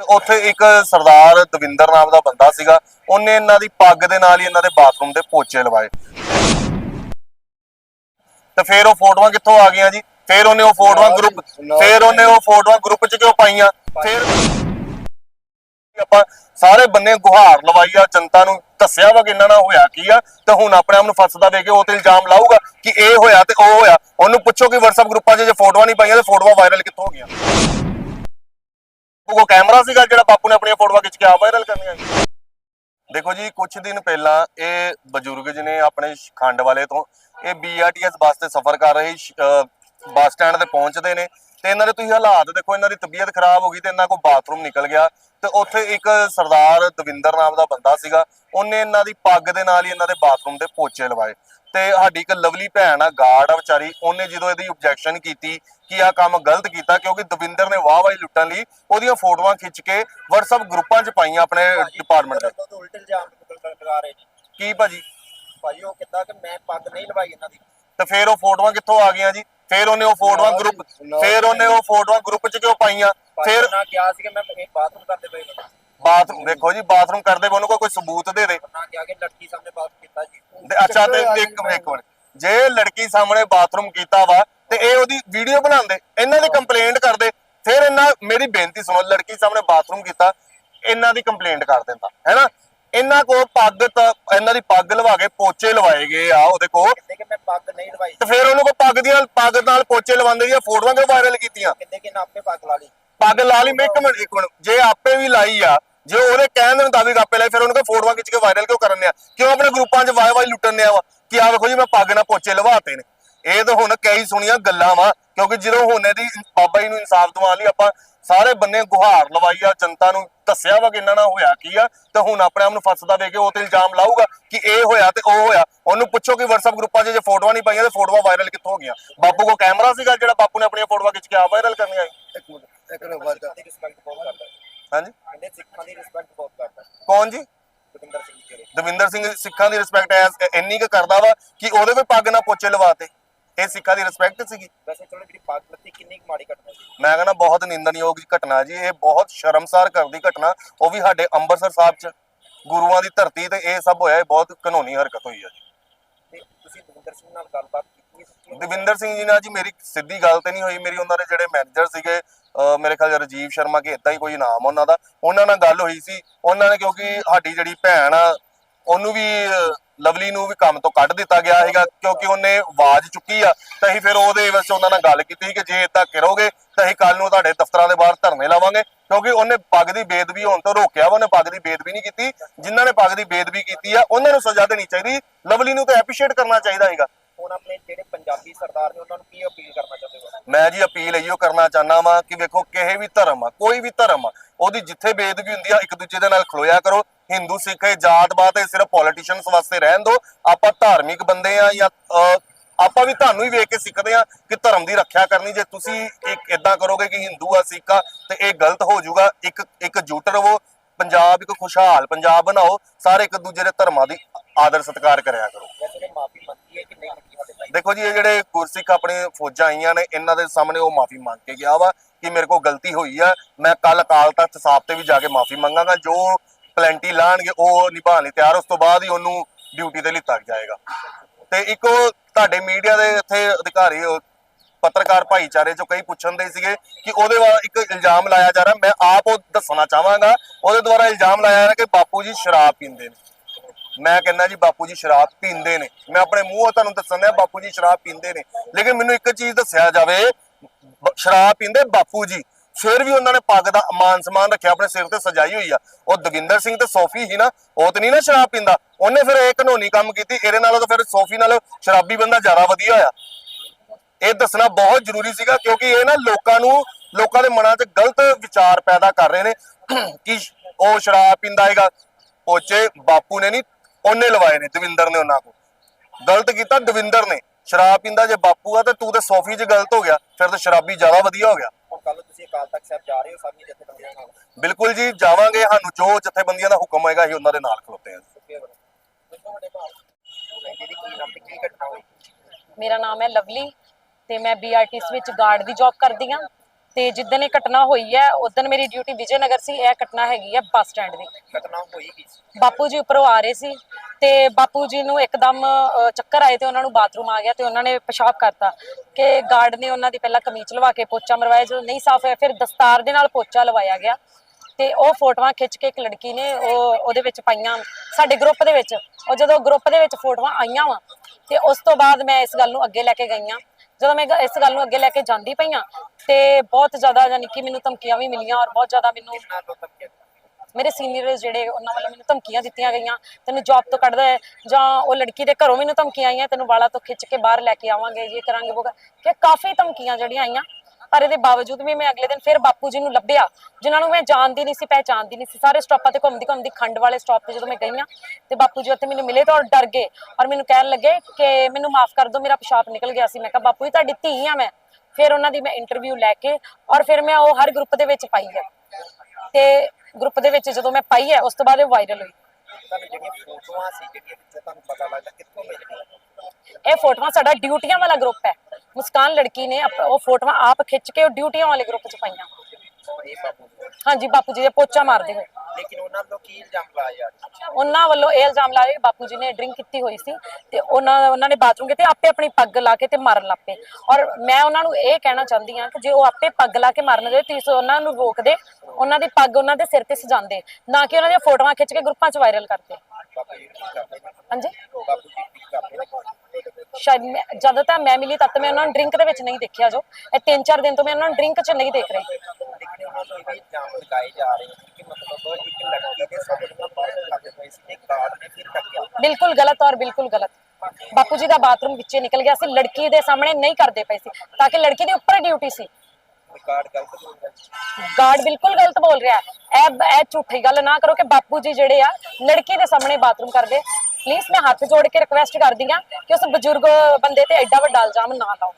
ਉੱਥੇ ਇੱਕ ਸਰਦਾਰ ਦਵਿੰਦਰ ਨਾਮ ਦਾ ਬੰਦਾ ਸੀਗਾ ਉਹਨੇ ਇਹਨਾਂ ਦੀ ਪੱਗ ਦੇ ਨਾਲ ਹੀ ਇਹਨਾਂ ਦੇ ਬਾਥਰੂਮ ਦੇ ਪੋਚੇ ਲਵਾਏ। ਤੇ ਫਿਰ ਉਹ ਫੋਟੋਆਂ ਕਿੱਥੋਂ ਆ ਗਈਆਂ ਜੀ? ਫਿਰ ਉਹਨੇ ਉਹ ਫੋਟੋਆਂ ਗਰੁੱਪ ਫਿਰ ਉਹਨੇ ਉਹ ਫੋਟੋਆਂ ਗਰੁੱਪ 'ਚ ਕਿਉਂ ਪਾਈਆਂ? ਫਿਰ ਆਪਾਂ ਸਾਰੇ ਬੰਨੇ ਗੁਹਾਰ ਲਵਾਈ ਆ ਜਨਤਾ ਨੂੰ ਦੱਸਿਆ ਵਾ ਕਿ ਇਹਨਾਂ ਨਾਲ ਹੋਇਆ ਕੀ ਆ ਤੇ ਹੁਣ ਆਪਣੇ ਆਪ ਨੂੰ ਫਸਦਾ ਵੇਖ ਕੇ ਉਹ ਤੇ ਇਲਜ਼ਾਮ ਲਾਊਗਾ ਕਿ ਇਹ ਹੋਇਆ ਤੇ ਉਹ ਹੋਇਆ। ਉਹਨੂੰ ਪੁੱਛੋ ਕਿ WhatsApp ਗਰੁੱਪਾਂ 'ਚ ਜੇ ਫੋਟੋਆਂ ਨਹੀਂ ਪਾਈਆਂ ਤੇ ਫੋਟੋਆਂ ਵਾਇਰਲ ਕਿੱਥੋਂ ਹੋ ਗਈਆਂ? ਉਹ ਕੈਮਰਾ ਸੀਗਾ ਜਿਹੜਾ ਬਾਪੂ ਨੇ ਆਪਣੀਆਂ ਫੋਟੋਆਂ ਖਿੱਚ ਕੇ ਆ ਵਾਇਰਲ ਕਰਨੀਆਂ ਦੇਖੋ ਜੀ ਕੁਝ ਦਿਨ ਪਹਿਲਾਂ ਇਹ ਬਜ਼ੁਰਗ ਜਿਹਨੇ ਆਪਣੇ ਸ਼- ਖੰਡ ਵਾਲੇ ਤੋਂ ਇਹ ਬੀਆਰਟੀਐਸ ਬੱਸ ਤੇ ਸਫ਼ਰ ਕਰ ਰਹੇ ਬੱਸ ਸਟੈਂਡ ਤੇ ਪਹੁੰਚਦੇ ਨੇ ਤੇ ਇਹਨਾਂ ਦੇ ਤੁਸੀਂ ਹਾਲਾਤ ਦੇਖੋ, ਇਹਨਾਂ ਦੀ ਤਬੀਅਤ ਖਰਾਬ ਹੋ ਗਈ ਤੇ ਇਹਨਾਂ ਕੋਲ ਬਾਥਰੂਮ ਨਿਕਲ ਗਿਆ ਤੇ ਉੱਥੇ ਇੱਕ ਸਰਦਾਰ ਦਵਿੰਦਰ ਨਾਮ ਦਾ ਬੰਦਾ ਸੀਗਾ, ਉਹਨੇ ਇਹਨਾਂ ਦੀ ਪੱਗ ਦੇ ਨਾਲ ਹੀ ਇਹਨਾਂ ਦੇ ਬਾਥਰੂਮ ਦੇ ਪੋਚੇ ਲਵਾਏ। ਤੇ ਸਾਡੀ ਇੱਕ ਲਵਲੀ ਭੈਣ ਆ ਗਾਰਡ ਆ ਵਿਚਾਰੀ ਉਹਨੇ ਜਦੋਂ ਇਹਦੀ ਆਬਜੈਕਸ਼ਨ ਕੀਤੀ ਕਿ ਆਹ ਕੰਮ ਗਲਤ ਕੀਤਾ ਕਿਉਂਕਿ ਦਵਿੰਦਰ ਨੇ ਵਾਹ ਵਾਹੀ ਲੁੱਟਣ ਲਈ ਉਹਦੀਆਂ ਫੋਟੋਆਂ ਖਿੱਚ ਕੇ WhatsApp ਗਰੁੱਪਾਂ 'ਚ ਪਾਈਆਂ ਆਪਣੇ ਡਿਪਾਰਟਮੈਂਟ ਦੇ ਤੋਂ ਉਲਟ ਇਲਜ਼ਾਮ ਨਿਕਲ ਲਗਾ ਰਹੇ ਨੇ ਕੀ ਭਾਜੀ? ਭਾਜੀ ਉਹ ਕਿੱਦਾਂ ਕਿ ਮੈਂ ਪੱਗ ਨਹੀਂ ਲਵਾਈ ਇਹਨਾਂ ਦੀ। ਤੇ ਫਿਰ ਉਹ ਫੋਟੋਆਂ ਕਿੱਥੋਂ ਆ ਗਈਆਂ ਜੀ? ਫਿਰ ਉਹਨੇ ਉਹ ਫੋਟੋਆਂ ਗਰੁੱਪ ਫਿਰ ਉਹਨੇ ਉਹ ਫੋਟੋਆਂ ਗਰੁੱਪ 'ਚ ਕਿਉਂ ਪਾਈਆਂ? ਫਿਰ ਨਾ ਕਿਹਾ ਸੀ ਕਿ ਮੈਂ ਬਾਥਰੂਮ ਕਰਦੇ ਪਏ ਬਾਥਰੂਮ ਦੇਖੋ ਜੀ ਬਾਥਰੂਮ ਕਰਦੇ ਉਹਨੂੰ ਕੋਈ- ਸਬੂਤ ਦੇ ਦੇ। ਨਾ ਕਿਹਾ ਕਿ ਲੜਕੀ ਸਾਹਮਣੇ ਬਾਥਰੂਮ ਕੀਤਾ ਜੀ। ਤੇ ਅੱਛਾ ਤੇ ਇੱਕ ਇੱਕ ਮਿੰਟ। ਜੇ ਲੜਕੀ ਸਾਹਮਣੇ ਬਾਥਰੂਮ ਕੀਤਾ ਵਾ ਤੇ ਇਹ ਉਹਦੀ ਵੀਡੀਓ ਬਣਾਉਂਦੇ ਇਹਨਾਂ ਦੀ ਕੰਪਲੇਂਟ ਕਰਦੇ ਫਿਰ ਇਹਨਾਂ ਮੇਰੀ ਬੇਨਤੀ ਸੁਣੋ ਲੜਕੀ ਸਾਹਮਣੇ ਬਾਥਰੂਮ ਕੀਤਾ ਇਹਨਾਂ ਦੀ ਕੰਪਲੇਂਟ ਕਰ ਦਿੰਦਾ ਹੈਨਾ? ਇਹਨਾਂ ਕੋ ਪੱਗ ਇਹਨਾਂ ਦੀ ਪੱਗ ਲਵਾ ਕੇ ਪੋਚੇ ਲਵਾਏ ਗਏ ਆ ਉਹਦੇ ਕੋ ਕਿ ਮੈਂ ਪੱਗ ਨਹੀਂ ਲਵਾਈ। ਤੇ ਫਿਰ ਉਹਨੂੰ ਕੋ ਪੱਗ ਦੀਆਂ ਪੱਗ ਨਾਲ ਪੋਚੇ ਲਵਾਉਂਦੇ ਦੀਆਂ ਫੋਟੋਆਂ ਕਿਉਂ ਵਾਇਰਲ ਕੀਤੀਆਂ। ਕਹਿੰਦੇ ਕਿ ਨਾ ਆਪੇ ਪੱਗ ਲਾ ਲਈ। ਪੱਗ ਲਾ ਲਈ ਮੈਂ ਇੱਕ ਮਿੰਟ ਇੱਕ ਮਿੰਟ। ਜੇ ਆਪੇ ਵੀ ਲਾਈ ਆ ਜੇ ਉਹਦੇ ਕਹਿਣ ਦੇ ਮੁਤਾਬਿਕ ਆਪੇ ਲਾਈ ਫਿਰ ਉਹਨੂੰ ਕੋਈ ਫੋਟੋਆਂ ਖਿੱਚ ਕੇ ਵਾਇਰਲ ਕਿਉਂ ਕਰਨ ਆ ਕਿਉਂ ਆਪਣੇ ਗਰੁੱਪਾਂ 'ਚ ਵਾਈ ਵਾਈ ਲੁੱਟਣ ਆ ਵਾ ਕਿ ਆ ਵੇਖੋ ਜੀ ਮੈਂ ਪੱਗ ਨਾਲ ਪੋਚੇ ਲਵਾਤੇ ਨੇ ਇਹ ਤਾਂ ਹੁਣ ਕਈ ਸੁਣੀਆਂ ਗੱਲਾਂ ਵਾ ਕਿਉਂਕਿ ਜਦੋਂ ਹੁਣ ਇਹਦੀ ਬਾਬਾ ਜੀ ਨੂੰ ਇਨਸਾਫ ਦਿਵਾਉਣ ਲਈ ਆਪਾਂ ਸਾਰੇ ਬੰਨੇ ਗੁਹਾਰ ਲਵਾਈ ਆ ਜਨਤਾ ਨੂੰ ਦੱਸਿਆ ਵਾ ਕਿ ਇਹਨਾਂ ਨਾਲ ਹੋਇਆ ਕੀ ਆ ਤੇ ਹੁਣ ਆਪਣੇ ਆਪ ਨੂੰ ਫਸਦਾ ਵੇਖ ਕੇ ਉਹ ਤੇ ਇਲਜ਼ਾਮ ਲਾਊਗਾ ਕਿ ਇਹ ਹੋਇਆ ਤੇ ਉਹ ਹੋਇਆ ਉਹਨੂੰ ਪੁੱਛੋ ਕਿ WhatsApp ਗਰੁੱਪਾਂ 'ਚ ਜੇ ਫੋਟੋਆਂ ਨਹੀਂ ਪਾਈਆਂ ਤੇ ਫੋਟੋਆਂ ਵਾਇਰਲ ਕਿੱਥੋਂ ਹੋ ਗਈਆਂ ਬਾਪੂ ਕੋ ਕੈਮਰਾ ਸੀਗਾ ਜਿਹੜਾ ਬਾਪੂ ਨੇ ਆਪਣੀਆਂ ਫੋਟੋਆਂ ਖਿੱਚ ਕੇ ਆ ਵਾਇਰਲ ਕਰਨੀਆਂ ਇੱਕ ਮਿੰਟ ਇੱਕ ਮਿੰਟ ਸਿੱਖਾਂ ਦੀ ਰਿਸਪੈਕਟ ਬਹੁਤ ਕਰਦਾ ਹੈ। ਹਾਂਜੀ। ਕਹਿੰਦੇ ਸਿੱਖਾਂ ਦੀ ਰਿਸਪੈਕਟ ਬਹੁਤ ਕਰਦਾ ਹੈ। ਕੌਣ ਜੀ? ਜੋਗਿੰਦਰ ਸਿੰਘ ਜੀ ਦਵਿੰਦਰ ਸਿੰਘ ਸਿੱਖਾਂ ਦੀ ਰਿਸਪੈਕਟ ਇੰਨੀ ਕੁ ਕਰਦਾ ਵਾ ਕਿ ਉਹਦੇ ਕੋਈ ਪੱਗ ਨਾ ਪੋਚੇ ਲਵਾਤੇ ਇਹ ਸਿੱਖਾਂ ਦੀ ਰਿਸਪੈਕਟ ਸੀਗੀ। ਵੈਸੇ ਚਲੋ ਜਿਹੜੀ ਪੱਗ ਲੱਤੀ ਕਿੰਨੀ ਮਾੜੀ ਘਟਨਾ ਸੀ। ਮੈਂ ਕਹਿੰਦਾ ਬਹੁਤ ਨਿੰਦਣਯੋਗ ਘਟਨਾ ਜੀ ਇਹ ਬਹੁਤ ਸ਼ਰਮਸਾਰ ਕਰਦੀ ਘਟਨਾ। ਉਹ ਵੀ ਸਾਡੇ ਅੰਮ੍ਰਿਤਸਰ ਸਾਹਿਬ 'ਚ ਗੁਰੂਆਂ ਦੀ ਧਰਤੀ ਤੇ ਇਹ ਸਭ ਹੋਇਆ ਇਹ ਬਹੁਤ ਕਾਨੂੰਨੀ ਹਰਕਤ ਹੋਈ ਹੈ ਜੀ। ਤੇ ਤੁਸੀਂ ਦਵਿੰਦਰ ਸਿੰਘ ਨਾਲ ਗੱਲਬਾਤ ਕੀਤੀ ਦਵਿੰਦਰ ਸਿੰਘ ਜੀ ਨਾਲ ਜੀ ਮੇਰੀ ਸਿੱਧੀ ਗੱਲ ਤੇ ਨਹੀਂ ਹੋਈ ਮੇਰੀ ਉਹਨਾਂ ਦੇ ਜਿਹੜੇ ਮੈਨੇਜਰ ਸੀਗੇ ਮੇਰੇ ਖਿਆਲ 'ਚ ਰਜੀਵ ਸ਼ਰਮਾ ਕੀ ਇਦਾਂ ਹੀ ਕੋਈ ਨਾਮ ਉਹਨਾਂ ਦਾ। ਉਹਨਾਂ ਨਾਲ ਗੱਲ ਹੋਈ ਸੀ। ਉਹਨਾਂ ਨੇ ਕਿਉਂਕਿ ਸਾਡੀ ਜਿਹੜੀ ਭੈਣ ਆ, ਉਹਨੂੰ ਵੀ ਲਵਲੀ ਨੂੰ ਵੀ ਕੰਮ ਤੋਂ ਕੱਢ ਦਿੱਤਾ ਗਿਆ ਹੈਗਾ ਕਿਉਂਕਿ ਉਹਨੇ ਆਵਾਜ਼ ਚੁੱਕੀ ਆ। ਤਾਂ ਅਸੀਂ ਫਿਰ ਉਹਦੇ ਵਿੱਚ ਉਹਨਾਂ ਨਾਲ ਗੱਲ ਕੀਤੀ ਕਿ ਜੇ ਇਦਾਂ ਕਰੋਗੇ, ਤਾਂ ਅਸੀਂ ਕੱਲ ਨੂੰ ਤੁਹਾਡੇ ਦਫ਼ਤਰਾਂ ਦੇ ਬਾਹਰ ਧਰਨੇ ਲਾਵਾਂਗੇ। ਕਿਉਂਕਿ ਉਹਨੇ ਪੱਗ ਦੀ ਬੇਦਬੀ ਹੋਣ ਤੋਂ ਰੋਕਿਆ ਵਾ, ਉਹਨੇ ਪੱਗ ਦੀ ਬੇਦਬੀ ਨਹੀਂ ਕੀਤੀ। ਜਿਨ੍ਹਾਂ ਨੇ ਪੱਗ ਦੀ ਬੇਦਬੀ ਕੀਤੀ ਆ, ਉਹਨਾਂ ਨੂੰ ਸਜ਼ਾ ਦੇਣੀ ਚਾਹੀਦੀ। ਲਵਲੀ ਨੂੰ ਤਾਂ ਐਪਰੀਸ਼ੀਏਟ ਕਰਨਾ ਚਾਹੀਦਾ ਹੈਗਾ ਹੁਣ ਆਪਣੇ ਜਿਹੜੇ ਪੰਜਾਬੀ ਸਰਦਾਰ ਨੇ, ਉਹਨਾਂ ਨੂੰ ਕੀ ਅਪੀਲ ਕਰਨਾ ਮੈਂ ਜੀ ਅਪੀਲ ਇਹੋ ਕਰਨਾ ਚਾਹਨਾ ਵਾਂ ਕਿ ਵੇਖੋ ਕਿਸੇ ਵੀ ਧਰਮ ਆ, ਕੋਈ ਵੀ ਧਰਮ ਆ, ਉਹਦੀ ਜਿੱਥੇ ਬੇਦਗੀ ਹੁੰਦੀ ਆ, ਇੱਕ ਦੂਜੇ ਦੇ ਨਾਲ ਖਲੋਇਆ ਕਰੋ। ਹਿੰਦੂ, ਸਿੱਖ, ਇਹ ਜਾਤ ਪਾਤ ਇਹ ਸਿਰਫ ਪੋਲੀਟੀਸ਼ੀਅਨਸ ਵਾਸਤੇ ਰਹਿਣ ਦਿਓ। ਆਪਾਂ ਧਾਰਮਿਕ ਬੰਦੇ ਆ ਜਾਂ ਆਪਾਂ ਵੀ ਤੁਹਾਨੂੰ ਹੀ ਵੇਖ ਕੇ ਸਿੱਖਦੇ ਆ ਕਿ ਧਰਮ ਦੀ ਰੱਖਿਆ ਕਰਨੀ, ਜੇ ਤੁਸੀਂ ਇੱਕ ਇਦਾਂ ਕਰੋਗੇ ਕਿ ਹਿੰਦੂ ਆ, ਸਿੱਖ ਆ, ਤੇ ਇਹ ਗਲਤ ਹੋ ਜਾਊਗਾ। ਇੱਕ ਇੱਕ ਜੁਟ ਰਵੋ, ਪੰਜਾਬ ਇੱਕ ਖੁਸ਼ਹਾਲ, ਪੰਜਾਬ ਬਣਾਓ, ਸਾਰੇ ਇੱਕ ਦੂਜੇ ਦੇ ਧਰਮਾਂ ਦੀ ਆਦਰ ਸਤਿਕਾਰ ਕਰਿਆ ਕਰੋ ਵੈਸੇ ਨੇ ਮਾਫੀ ਮੰਗੀ ਹੈ ਕਿ ਨਹੀਂ ਮੰਗੀ ਹਾਲੇ ਤਾਈਂ ਦੇਖੋ ਜੀ, ਇਹ ਜਿਹੜੇ ਗੁਰਸਿੱਖ ਆਪਣੇ ਫੌਜਾਂ ਆਈਆਂ ਨੇ, ਇਹਨਾਂ ਦੇ ਸਾਹਮਣੇ ਉਹ ਮਾਫੀ ਮੰਗ ਕੇ ਗਿਆ ਵਾ ਕਿ ਮੇਰੇ ਕੋਲ ਗਲਤੀ ਹੋਈ ਆ, ਮੈਂ ਕੱਲ ਅਕਾਲ ਤਖਤ ਸਾਹਿਬ ਤੇ ਵੀ ਜਾ ਕੇ ਮਾਫੀ ਮੰਗਾਂਗਾ, ਜੋ ਪਲੈਂਟੀ ਲਾਣਗੇ, ਉਹ ਨਿਭਾਉਣ ਲਈ ਤਿਆਰ ਉਸ ਤੋਂ ਬਾਅਦ ਹੀ ਉਹਨੂੰ ਡਿਊਟੀ ਤੇ ਲਿੱਤਾ ਜਾਏਗਾ। ਤੇ ਇੱਕ ਉਹ ਤੁਹਾਡੇ ਮੀਡੀਆ ਦੇ ਇੱਥੇ ਅਧਿਕਾਰੀ ਪੱਤਰਕਾਰ ਭਾਈਚਾਰੇ ਚੋਂ ਕਈ ਪੁੱਛਣ ਦੇ ਸੀਗੇ ਕਿ ਉਹਦੇ ਬਾਰੇ ਇੱਕ ਇਲਜ਼ਾਮ ਲਾਇਆ ਜਾ ਰਿਹਾ, ਮੈਂ ਆਪ ਉਹ ਦੱਸਣਾ ਚਾਹਾਂਗਾ, ਉਹਦੇ ਦੁਆਰਾ ਇਲਜ਼ਾਮ ਲਾਇਆ ਜਾ ਰਿਹਾ ਕਿ ਬਾਪੂ ਜੀ ਸ਼ਰਾਬ ਪੀਂਦੇ ਨੇ। ਮੈਂ ਕਹਿੰਦਾ ਜੀ ਬਾਪੂ ਜੀ ਸ਼ਰਾਬ ਪੀਂਦੇ ਨੇ। ਮੈਂ ਆਪਣੇ ਮੂੰਹੋਂ ਤੁਹਾਨੂੰ ਦੱਸਣ ਦਿਆ ਬਾਪੂ ਜੀ ਸ਼ਰਾਬ ਪੀਂਦੇ ਨੇ। ਲੇਕਿਨ ਮੈਨੂੰ ਇੱਕ ਚੀਜ਼ ਦੱਸਿਆ ਜਾਵੇ ਸ਼ਰਾਬ ਪੀਂਦੇ ਬਾਪੂ ਜੀ। ਫਿਰ ਵੀ ਉਹਨਾਂ ਨੇ ਪੱਗ ਦਾ ਮਾਨ ਸਮਾਨ ਰੱਖਿਆ, ਆਪਣੇ ਸਿਰ ਤੇ ਸਜਾਈ ਹੋਈ ਆ। ਉਹ ਦਵਿੰਦਰ ਸਿੰਘ ਤੇ ਸੋਫੀ ਹੀ ਨਾ, ਉਹ ਤੇ ਨਹੀਂ ਨਾ ਸ਼ਰਾਬ ਪੀਂਦਾ। ਉਹਨੇ ਫਿਰ ਇਹ ਕਾਨੂੰਨੀ ਕੰਮ ਕੀਤੀ, ਇਹਦੇ ਨਾਲੋਂ ਤਾਂ ਫਿਰ ਸੋਫੀ ਨਾਲ ਸ਼ਰਾਬੀ ਬੰਦਾ ਜ਼ਿਆਦਾ ਵਧੀਆ ਹੋਇਆ। ਇਹ ਦੱਸਣਾ ਬਹੁਤ ਜ਼ਰੂਰੀ ਸੀਗਾ, ਕਿਉਂਕਿ ਇਹ ਨਾ ਲੋਕਾਂ ਨੂੰ, ਲੋਕਾਂ ਦੇ ਮਨਾਂ 'ਚ ਗਲਤ ਵਿਚਾਰ ਪੈਦਾ ਕਰ ਰਹੇ ਨੇ। ਕਿ ਉਹ ਸ਼ਰਾਬ ਪੀਂਦਾ ਹੈਗਾ। ਪੋਚੇ ਬਾਪੂ ਨੇ ਨਹੀਂ ਉਹਨੇ ਲਵਾਏ ਨੇ ਦਵਿੰਦਰ ਨੇ ਉਹਨਾਂ ਕੋ ਗਲਤ ਕੀਤਾ ਦਵਿੰਦਰ ਨੇ। ਸ਼ਰਾਬ ਪੀਂਦਾ ਜੇ ਬਾਪੂ ਆ ਤੇ ਤੂੰ ਤੇ ਸੋਫੀ 'ਚ ਗਲਤ ਹੋ ਗਿਆ ਫਿਰ ਤਾਂ ਸ਼ਰਾਬੀ ਜ਼ਿਆਦਾ ਵਧੀਆ ਹੋ ਗਿਆ। ਹੁਣ ਕੱਲ ਤੁਸੀਂ ਅਕਾਲ ਤਖਤ ਸਾਹਿਬ ਜਾ ਰਹੇ ਹੋ ਸਾਰੀਆਂ ਜਥੇਬੰਦੀਆਂ ਨਾਲ। ਬਿਲਕੁਲ ਜੀ ਜਾਵਾਂਗੇ ਸਾਨੂੰ ਜੋ ਜਥੇਬੰਦੀਆਂ ਦਾ ਹੁਕਮ ਹੋਏਗਾ ਅਸੀਂ ਉਹਨਾਂ ਦੇ ਨਾਲ ਖਲੋਤੇ ਹਾਂ ਮੇਰਾ ਨਾਮ ਹੈ ਲਵਲੀ ਤੇ ਮੈਂ ਬੀਆਰਟੀਸ ਵਿੱਚ ਗਾਰਡ ਦੀ ਜੌਬ ਕਰਦੀ ਹਾਂ। ਤੇ ਜਿੱਦਣ ਇਹ ਘਟਨਾ ਹੋਈ ਹੈ ਉਦੋਂ ਮੇਰੀ ਡਿਊਟੀ ਵਿਜੇ ਨਗਰ ਸੀ ਇਹ ਘਟਨਾ ਹੈਗੀ ਹੈ ਬੱਸ ਸਟੈਂਡ ਦੀ। ਘਟਨਾ ਹੋਈ ਕੀ ਸੀ? ਬਾਪੂ ਜੀ ਉੱਪਰੋਂ ਆ ਰਹੇ ਸੀ ਤੇ ਬਾਪੂ ਜੀ ਨੂੰ ਇੱਕਦਮ ਅ, ਚੱਕਰ ਆਏ ਤੇ ਉਹਨਾਂ ਨੂੰ ਬਾਥਰੂਮ ਆ ਗਿਆ ਤੇ ਉਹਨਾਂ ਨੇ ਪਿਸ਼ਾਬ ਕਰਤਾ ਕਿ ਗਾਰਡ ਨੇ ਉਹਨਾਂ ਦੀ ਪਹਿਲਾਂ ਕਮੀਜ਼ ਲਵਾ ਕੇ ਪੋਚਾ ਮਰਵਾਇਆ ਜਦੋਂ ਨਹੀਂ ਸਾਫ਼ ਹੋਇਆ ਫਿਰ ਦਸਤਾਰ ਦੇ ਨਾਲ ਪੋਚਾ ਲਵਾਇਆ ਗਿਆ ਤੇ ਉਹ ਫੋਟੋਆਂ ਖਿੱਚ ਕੇ ਇੱਕ ਲੜਕੀ ਨੇ ਉਹ ਉਹਦੇ ਵਿੱਚ ਪਾਈਆਂ ਸਾਡੇ ਗਰੁੱਪ ਦੇ ਵਿੱਚ। ਉਹ ਜਦੋਂ ਗਰੁੱਪ ਦੇ ਵਿੱਚ ਫੋਟੋਆਂ ਆਈਆਂ ਵਾ ਤੇ ਉਸ ਤੋਂ ਬਾਅਦ ਮੈਂ ਇਸ ਗੱਲ ਨੂੰ ਅੱਗੇ ਲੈ ਕੇ ਗਈ ਹਾਂ ਜਦੋਂ ਮੈਂ ਗ- ਇਸ ਗੱਲ ਨੂੰ ਅੱਗੇ ਲੈ ਕੇ ਜਾਂਦੀ ਪਈਆਂ ਤੇ ਬਹੁਤ ਜ਼ਿਆਦਾ ਯਾਨੀ ਕਿ ਮੈਨੂੰ ਧਮਕੀਆਂ ਵੀ ਮਿਲੀਆਂ ਔਰ ਬਹੁਤ ਜ਼ਿਆਦਾ ਮੈਨੂੰ ਮੇਰੇ ਸੀਨੀਅਰ ਜਿਹੜੇ ਉਹਨਾਂ ਵੱਲੋਂ ਮੈਨੂੰ ਧਮਕੀਆਂ ਦਿੱਤੀਆਂ ਗਈਆਂ, ਤੈਨੂੰ ਜੌਬ ਤੋਂ ਕੱਢਦਾ ਹੈ ਜਾਂ ਉਹ ਲੜਕੀ ਦੇ ਘਰੋਂ ਮੈਨੂੰ ਧਮਕੀਆਂ ਆਈਆਂ, ਤੈਨੂੰ ਵਾਲਾ ਤੋਂ ਖਿੱਚ ਕੇ ਬਾਹਰ ਲੈ ਕੇ ਆਵਾਂਗੇ, ਇਹ ਕਰਾਂਗੇ, ਉਹ ਕਿ ਕਾਫੀ ਧਮਕੀਆਂ ਜਿਹੜੀਆਂ ਆਈਆਂ, ਪਰ ਇਹਦੇ ਬਾਵਜੂਦ ਵੀ ਮੈਂ ਅਗਲੇ ਦਿਨ ਫਿਰ ਬਾਪੂ ਜੀ ਨੂੰ ਲੱਭਿਆ, ਜਿਨ੍ਹਾਂ ਨੂੰ ਮੈਂ ਜਾਣਦੀ ਨਹੀਂ ਸੀ, ਪਹਿਚਾਣਦੀ ਨਹੀਂ ਸੀ। ਸਾਰੇ ਸਟਾਪਾਂ ਤੇ ਘੁੰਮਦੀ ਘੁੰਮਦੀ ਖੰਡ ਵਾਲੇ ਸਟਾਪ ਤੇ ਜਦੋਂ ਮੈਂ ਗਈਆਂ ਤੇ ਬਾਪੂ ਜੀ ਉੱਥੇ ਮੈਨੂੰ ਮਿਲੇ ਤਾਂ ਉਹ ਡਰ ਗਏ ਔਰ ਮੈਨੂੰ ਕਹਿਣ ਲੱਗੇ ਕਿ ਮੈਨੂੰ ਮਾਫ ਕਰ ਦਿਓ, ਮੇਰਾ ਪਿਸ਼ਾਬ ਨਿਕਲ ਗਿਆ ਸੀ। ਮੈਂ ਕਿਹਾ, ਬਾਪੂ ਜੀ, ਤੁਹਾਡੀ ਧੀ ਆ ਮੈਂ। ਫਿਰ ਉਹਨਾਂ ਦੀ ਮੈਂ ਇੰਟਰਵਿਊ ਲੈ ਕੇ ਔਰ ਫਿਰ ਮੈਂ ਉਹ ਹਰ ਗਰੁੱਪ ਦੇ ਵਿੱਚ ਪਾਈ ਹੈ ਤੇ ਗਰੁੱਪ ਦੇ ਵਿੱਚ ਜਦੋਂ ਮੈਂ ਪਾਈ ਹੈ ਉਸ ਤੋਂ ਬਾਅਦ ਇਹ ਵਾਇਰਲ ਹੋਈ। ਤੁਹਾਨੂੰ ਜਿਹੜੀਆਂ ਫੋਟੋਆਂ ਸੀ ਜਿਹੜੀਆਂ ਵਿੱਚੋਂ ਤੁਹਾਨੂੰ ਪਤਾ ਲੱਗਦਾ ਕਿੱਥੋਂ ਮਿਲੀਆਂ? ਇਹ ਫੋਟੋਆਂ ਸਾਡਾ ਡਿਊਟੀਆਂ ਵਾਲਾ ਗਰੁੱਪ ਹੈ। ਮੁਸਕਾਨ ਲੜਕੀ ਨੇ ਉਹ ਫੋਟੋਆਂ ਆਪ ਖਿੱਚ ਕੇ ਉਹ ਡਿਊਟੀਆਂ ਵਾਲੇ ਗਰੁੱਪ 'ਚ ਪਾਈਆਂ। ਇਹ। ਹਾਂਜੀ ਬਾਪੂ ਜੀ ਦੇ ਪੋਚਾ ਮਾਰਦੇ ਹੋਏ। ਲੇਕਿਨ ਉਹਨਾਂ ਵੱਲੋਂ ਕੀ ਇਲਜ਼ਾਮ ਲਾਇਆ ਜਾ ਰਿਹਾ ਉਹਨਾਂ ਵੱਲੋਂ ਇਹ ਇਲਜ਼ਾਮ ਲਾਏ ਬਾਪੂ ਜੀ ਨੇ ਡਰਿੰਕ ਕੀਤੀ ਹੋਈ ਸੀ ਤੇ ਉਹਨਾਂ ਉਹਨਾਂ ਨੇ ਬਾਥਰੂਮ ਤੇ ਆਪੇ ਆਪਣੀ ਪੱਗ ਲਾ ਕੇ ਤੇ ਮਾਰਨ ਲੱਪੇ ਔਰ ਮੈਂ ਉਹਨਾਂ ਨੂੰ ਇਹ ਕਹਿਣਾ ਚਾਹੁੰਦੀ ਹਾਂ ਕਿ ਜੇ ਉਹ ਆਪੇ ਪੱਗ ਲਾ ਕੇ ਮਰਨ ਦੇ ਤੁਸੀਂ ਉਹਨਾਂ ਨੂੰ ਰੋਕਦੇ ਉਹਨਾਂ ਦੀ ਪੱਗ ਉਹਨਾਂ ਦੇ ਸਿਰ ਤੇ ਸਜਾਉਂਦੇ ਨਾ ਕਿ ਉਹਨਾਂ ਦੀਆਂ ਫੋਟੋਆਂ ਖਿੱਚ ਕੇ ਗਰੁੱਪਾਂ 'ਚ ਵਾਇਰਲ ਕਰਦੇ। ਬਾਬੂ ਜੀ ਕੀ ਕਰਦੇ ਨੇ ਹਾਂਜੀ? ਬਾਬੂ ਜੀ ਕੀ ਕਰਦੇ ਨੇ ਸ਼ਾਇਦ ਮੈਂ- ਜਦੋਂ ਤੱਕ ਮੈਂ ਮਿਲੀ ਤਦ ਤੱਕ ਮੈਂ ਉਹਨਾਂ ਨੂੰ ਡਰਿੰਕ ਦੇ ਵਿੱਚ ਨਹੀਂ ਦੇਖਿਆ ਜੋ। ਇਹ ਤਿੰਨ ਚਾਰ ਦਿਨ ਤੋਂ ਮੈਂ ਉਹਨਾਂ ਨੂੰ ਡਰਿੰਕ 'ਚ ਨਹੀਂ ਦੇਖ ਰਹੀ। ਲੇਕਿਨ ਉਹਨਾਂ ਲਗਾਏ ਜਾ ਰਹੇ ਹਨ ਕਿ ਮਤਲਬ ਇੱਕ ਲੜਕੀ ਦੇ ਸਾਹਮਣੇ ਬਾਹਰ ਕਰਦੇ ਪਏ ਸੀ ਇੱਕ ਗਾਰਡ ਨੇ ਫਿਰ ਟੱਕਿਆ ਬਿਲਕੁਲ ਗਲਤ ਔਰ ਬਿਲਕੁਲ ਗਲਤ। ਬਾਪੂ ਜੀ ਦਾ ਬਾਥਰੂਮ ਵਿੱਚੇ ਨਿਕਲ ਗਿਆ ਸੀ, ਲੜਕੀ ਦੇ ਸਾਹਮਣੇ ਨਹੀਂ ਕਰਦੇ ਪਏ ਸੀ, ਤਾਂ ਕਿ ਲੜਕੀ ਦੇ ਉੱਪਰ ਡਿਊਟੀ ਸੀ। ਗਾਰਡ ਗਲਤ ਬੋਲ ਰਿਹਾ ਗਾਰਡ ਬਿਲਕੁਲ ਗਲਤ ਬੋਲ ਰਿਹਾ ਹੈ। ਇਹ ਝੂਠੀ ਗੱਲ ਨਾ ਕਰੋ ਕਿ ਬਾਪੂ ਜੀ ਜਿਹੜੇ ਆ, ਲੜਕੀ ਦੇ ਸਾਹਮਣੇ ਬਾਥਰੂਮ ਕਰਦੇ। ਪਲੀਜ਼ ਮੈਂ ਹੱਥ ਜੋੜ ਕੇ ਰਿਕੁਐਸਟ ਕਰਦੀ ਆ ਕਿ ਉਸ ਬਜ਼ੁਰਗ ਬੰਦੇ ਤੇ ਐਡਾ ਵੱਡਾ ਇਲਜ਼ਾਮ ਨਾ ਲਾਓ।